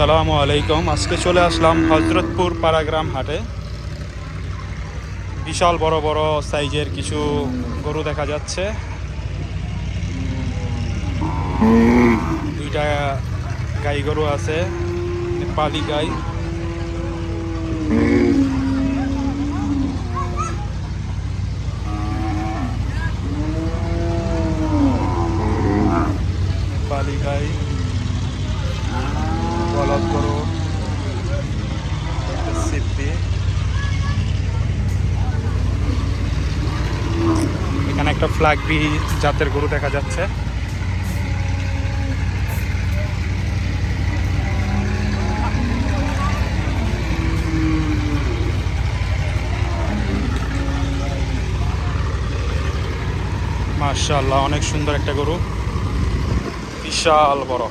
আসসালামু আলাইকুম। আজকে চলে আসলাম হজরতপুর পাড়াগ্রাম হাটে। বিশাল বড় বড় সাইজের কিছু গরু দেখা যাচ্ছে। দুইটা গাই গরু আছে, পালি গাই। পালি গাই বলদ গরু একটা সিদ্ধি এখানে একটা ফ্ল্যাগ বি জাতের গরু দেখা যাচ্ছে। মার্শাল্লাহ অনেক সুন্দর একটা গরু। বিশাল বড়।